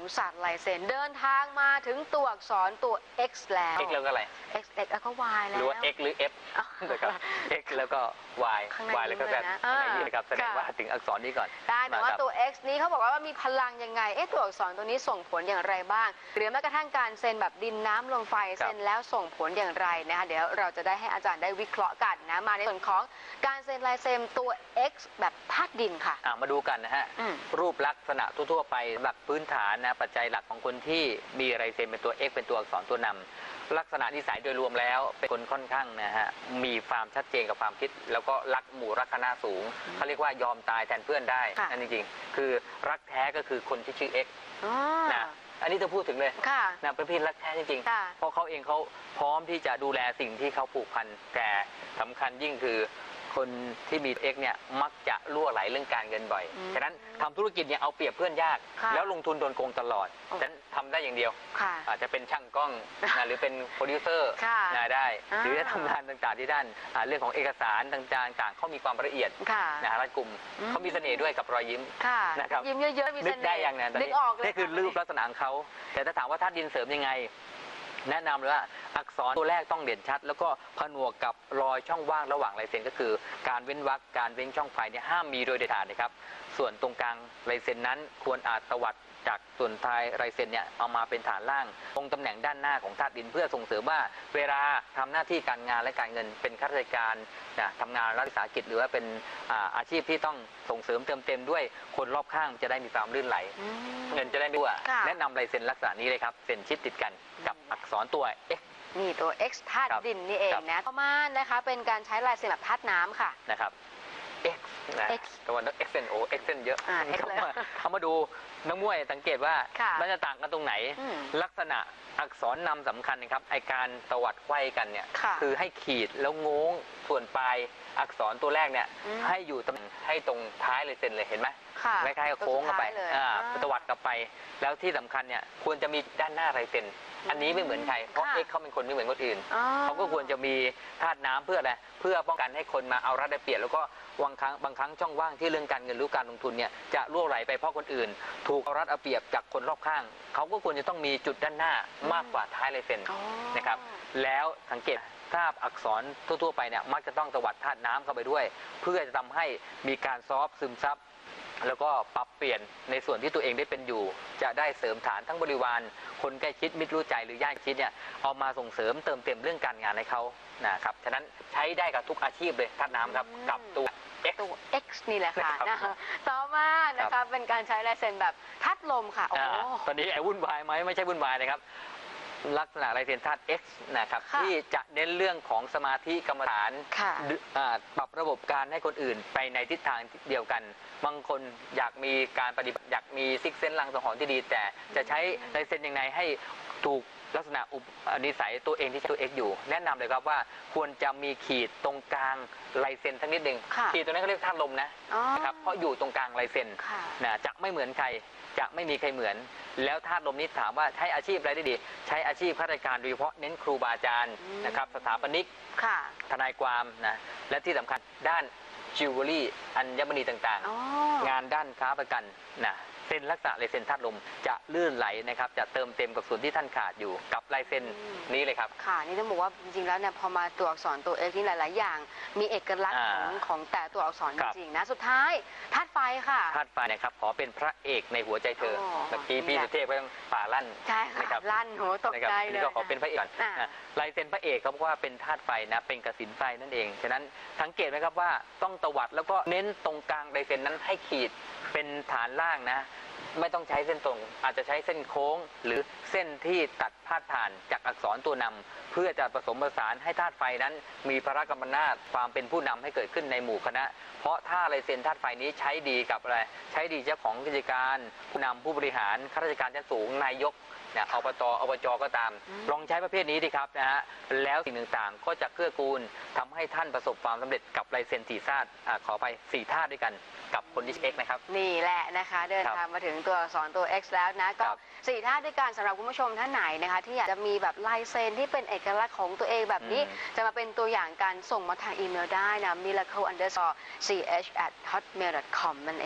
ของศาสตร์ลายเซ็นเดินทางมาถึงตัวอักษรตัว X แล้ว x แล้วก็อะไร X X แล้วก็ Y หแล้ว รือว่า x หรือ f อ๋อนะครับ x แล้วก็ y ข้างใน y แล้วก็ z เลยนะข้างในนี้นะครับอ่าแสดงว่าถึงอักษรนี้ก่อนได้แต่ว่านะครับ ตัว X นี้เขาบอกว่ามีพลังยังไง เอ๊ะตัวอักษรตัวนี้ส่งผลอย่างไรบ้าง หรือแม้กระทั่งการเซ็นแบบดินน้ำลมไฟครับ เซ็นแล้วส่งผลอย่างไรนะคะเดี๋ยวเราจะได้ให้อาจารย์ได้วิเคราะห์กันนะ มาในส่วนของการเซ็นลายเซ็นตัว X แบบธาตุดินค่ะ อะมาดูกันนะฮะ อืม รูปลักษณะทั่วๆไปหลักพื้นฐานนะปัจจัยหลักของคนที่มีไรเซนเป็นตัว x เป็นตัวอักษรตัวนำลักษณะนิสัยโดยรวมแล้ว เป็นคนค่อนข้างนะฮะมีความชัดเจนกับความคิด แล้วก็รักหมู่รักคณะสูงเขาเรียกว่ายอมตายแทนเพื่อนได้ค่ะนั่นจริงๆคือรักแท้ก็คือคนที่ชื่อ x อ๋อนะอันนี้จะพูดถึงเลยค่ะนะเป็นพี่รักแท้จริงๆค่ะเพราะเขาเองเขาพร้อมที่จะดูแลสิ่งที่เขาผูกพันแต่สำคัญยิ่งคือ คนที่มีเอ็กเนี่ยมักจะล่วไหลเรื่องการเงินบ่อย อืมฉะนั้นทำธุรกิจเนี่ยเอาเปรียบเพื่อนยาก ค่ะแล้วลงทุนโดนโกงตลอด โอ้ ฉะนั้นทำได้อย่างเดียว ค่ะ อาจจะเป็นช่างกล้องนะหรือเป็นโปรดิวเซอร์ค่ะนะได้ อ่า หรือจะทำงานต่างๆที่ด้านอ่าเรื่องของเอกสารต่างๆเขามีความละเอียดค่ะ นะรัดกลุ่มอืม เขามีเสน่ห์ด้วยกับรอยยิ้ม ค่ะนะครับ ยิ้มเยอะๆมีนึเสกน่ห์ได้ยังนะตอนนึกนี้ออกเลยนี่คือค่ะรูปลักษณะของเขา แต่ถ้าถามว่าธาตุดินเสริมยังไง แนะนำเลยว่าอักษรตัวแรกต้องเด่นชัด แล้วก็ผนวกกับรอยช่องว่างระหว่างลายเซ็นก็คือ การเว้นวรรคการเว้นช่องไฟเนี่ยห้ามมีโดยเด็ดขาดนะครับ ส่วนตรงกลางลายเซ็นนั้นควรอาจตวัดจากส่วนท้ายลายเซ็นเนี่ยเอามาเป็นฐานล่าง ตรงตำแหน่งด้านหน้าของธาตุดินเพื่อส่งเสริมว่า เวลาทำหน้าที่การงานและการเงินเป็นข้าราชการนะทำงานรัฐวิสาหกิจหรือว่าเป็นอาอาชีพที่ต้องส่งเสริมเติมเต็มด้วยคนรอบข้างจะได้มีความลื่นไหลอืมเงินจะได้ไม่รั่วค่ะแนะนำลายเซ็นลักษณะนี้เลยครับเซ็นชิดติดกันกับ อักษรตัว X นี่ตัว X ธาตุครับดินนี่เองครับ นะต่อมานะคะ เป็นการใช้ลายเซ็นแบบธาตุน้ำค่ะ นะครับ X นะ X ตัวนั้น X เซนโอ X เซนเยอะอ่า X เขาเลยมาเขามาดูนักมวยสังเกตว่าค่ะ มันจะต่างกันตรงไหน อืม ลักษณะอักษรนำสำคัญนะครับไอการตวัดไขว้กันเนี่ยค่ะอให้ขีดแล้วโง้งส่วนปลายอักษรตัวแรกเนี่ยอืม ให้อยู่ตำแหน่งให้ตรงท้ายเลยเซ็นเลยเห็นไหมค่ะคล้ายๆกับโค้งเข้าไปตัวสุดท้ยเลยอ่าอ่า ตวัดกลับไป แล้วที่สำคัญเนี่ยควรจะมีด้านหน้าลายเซ็น อันนี้ไม่เหมือนใครเพราะค่ะ เอ็กเขาเป็นคนไม่เหมือนคนอื่น อ๋อ เขาก็ควรจะมีธาตุน้ำเพื่ออะไรเพื่อป้องกันให้คนมาเอารัดได้เปรียบแล้วก็บางครั้งบางครั้งช่องว่างที่เรื่องการเงินหรือการลงทุนเนี่ยจะล่วไหลไปเพราะคนอื่น ถูกเอารัดเอาเปรียบจากคนรอบข้าง เขาก็ควรจะต้องมีจุดด้านหน้ามากกว่าท้ายลายเซ็นอ๋อ นะครับ แล้วสังเกตภาพอักษรทั่วๆไปเนี่ยมักจะต้องตวัดธาตุน้ำเข้าไปด้วย เพื่อจะทำให้มีการซอฟต์ซึมซับ แล้วก็ปรับเปลี่ยนในส่วนที่ตัวเองได้เป็นอยู่ จะได้เสริมฐานทั้งบริวาร คนใกล้ชิดมิตรรู้ใจหรือญาติชิดเนี่ยเอามาส่งเสริมเติมเต็มเรื่องการงานให้เขานะครับฉะนั้นใช้ได้กับทุกอาชีพเลยธาตุน้ำครับกับตัว X ตัว X นี่แหละค่ะนะครับนะคะต่อมานะคะเป็นการใช้ลายเซ็นแบบธาตุลมค่ะโอ้อ่าโหตอนนี้ไอ้วุ่นวายไหมไม่ใช่วุ่นวายนะครับ ลักษณะลายเซ็นธาตุ X นะครับค่ะที่จะเน้นเรื่องของสมาธิกรรมฐานค่ะดึอ่าปรับระบบการให้คนอื่นไปในทิศทางเดียวกัน บางคนอยากมีการปฏิบัติอยากมีซิกเซนลังสังหรณ์ที่ดี แต่จะใช้ลายเซ็นยังไงให้ ถูกลักษณะอุปนิสัยตัวเองที่ใช้ตัว X อยู่ แนะนำเลยครับว่าควรจะมีขีดตรงกลางลายเซ็นทั้งนิดหนึ่งค่ะขีดตรงนั้นเขาเรียกธาตุลมนะอ๋อนะครับเพราะอยู่ตรงกลางลายเซ็นค่ะนะจะไม่เหมือนใครจะไม่มีใครเหมือน แล้วธาตุลมนี้ถามว่าใช้อาชีพอะไรได้ดี ใช้อาชีพข้าราชการโดยเฉพาะเน้นครูบาอาจารย์อืมนะครับสถาปนิกค่ะทนายความนะและที่สำคัญด้าน จิวเวลรี่อัญมณีต่างอ๋อๆงานด้านค้าประกันนะเซ็นลักษณะลายเซ็นธาตุลมจะลื่นไหลนะครับ จะเติมเต็มกับส่วนที่ท่านขาดอยู่กับลายเซ็นอืมนี้เลยครับ ค่ะ นี่ต้องบอกว่าจริงๆแล้วเนี่ยพอมาตัวอักษรตัว X นี่หลายๆ อย่าง มีเอกลักษณ์ของอ่าของแต่ตัวอักษรคจรับริงๆนะ สุดท้ายธาตุไฟค่ะธาตุไฟนะครับขอเป็นพระเอกในหัวใจเธอโอ้เมื่อกี้พี่นี่แหละสุเทพก็ต้องป่าลั่นใช่นะครัค่ะบลั่นโหตกนะครับใจทีเลนี้ยก็ขอเป็นพระเอกก่อนอ่าอะลายเซ็นพระเอกเขาบอกว่าเป็นธาตุไฟนะเป็นกสินไฟนั่นเองฉะนั้นสังเกตไหมครับว่าต้องตวัด แล้วก็เน้นตรงกลางลายเซ็นนั้นให้ขีดเป็นฐานล่างนะ ไม่ต้องใช้เส้นตรง อาจจะใช้เส้นโค้ง หรือเส้นที่ตัดพาดผ่านจากอักษรตัวนำเพื่อจะผสมผสานให้ธาตุไฟนั้น มีพระกำมนาจความเป็นผู้นำให้เกิดขึ้นในหมู่คณะ เพราะถ้าลายเซ็นธาตุไฟนี้ใช้ดีกับอะไรใช้ดีเจ้าของกิจการ ผู้นำผู้บริหารข้าราชการชั้นสูงนายกเนี่ยอบตอบจก็ตาม ลองใช้ประเภทนี้ดีครับนะฮะแล้วสิ่งต่างๆ ก็จะเกื้อกูลทำให้ท่านประสบความสำเร็จกับลายเซ็นสี่ธาตุอ่าขอไปสี่ธาตุด้วยกันกับคนที่เอ็กนะครับ นี่แหละนะคะ เดินทางมาถึงตัวอักษรตัว X แล้วนะ ก็ครับสี่ท่าด้วยกันสำหรับคุณผู้ชมท่านไหนนะคะ ที่อยากจะมีแบบลายเซ็นที่เป็นเอกลักษณ์ของตัวเองแบบนี้ อืม จะมาเป็นตัวอย่างการส่งมาทางอีเมลได้นะ miracle underscore ch at hotmail com นั่นเอง